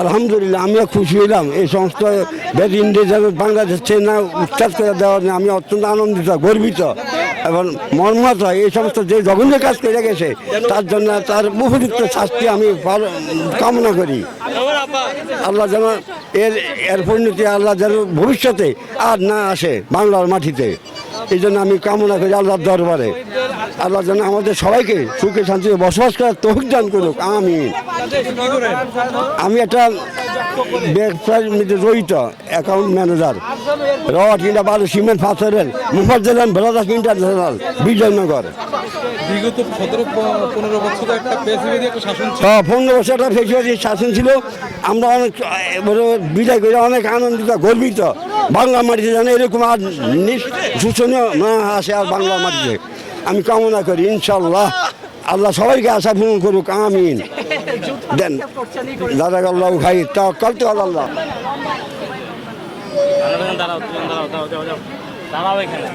আলহামদুলিল্লাহ, আমিও খুশি হইলাম। এই সমস্ত বেদ ইন্ডিয়া বাংলাদেশ না উচ্চাস করে দেওয়া নিয়ে আমি অত্যন্ত আনন্দিত, গর্বিত এবং মর্মাত এই সমস্ত যে জঘন্য কাজ করে গেছে, তার জন্য তার উপযুক্ত শাস্তি আমি কামনা করি। আল্লাহ যেন এর এর পরিণতি আল্লাহ যেন ভবিষ্যতে আর না আসে বাংলার মাটিতে। এই জন্য আমি কামনা করি আল্লাহর দরবারে। আল্লাহ যেন আমাদের সবাইকে সুখে শান্তিতে বসবাস করার তৌফিক দান করুক আমি আমি একটা ব্যবসার মধ্যে জড়িত অ্যাকাউন্ট ম্যানেজার রড কিনা বালু সিমেন্ট পাথরের মুফাজ্জলান ব্রাদার্স ইন্টারন্যাশনাল বিজয়নগর। বিগত সতেরো পনেরো বছর একটা শাসন ছিল। পনেরো বছর একটা ফেসিবাদী শাসন ছিল। আমরা অনেক বিদায় করে অনেক আনন্দিত গর্বিত। বাংলা মাটিতে যেন এরকম আর শোষণীয় না আসে আর বাংলা মাটিতে। আমি কামনা করি ইনশাল্লাহ আল্লাহ সবাইকে আশা পূরণ করুক, আমিন। দেন দাদা আল্লাহ ভাই তা কালতে আল্লাহ। দাঁড়াও এখানে।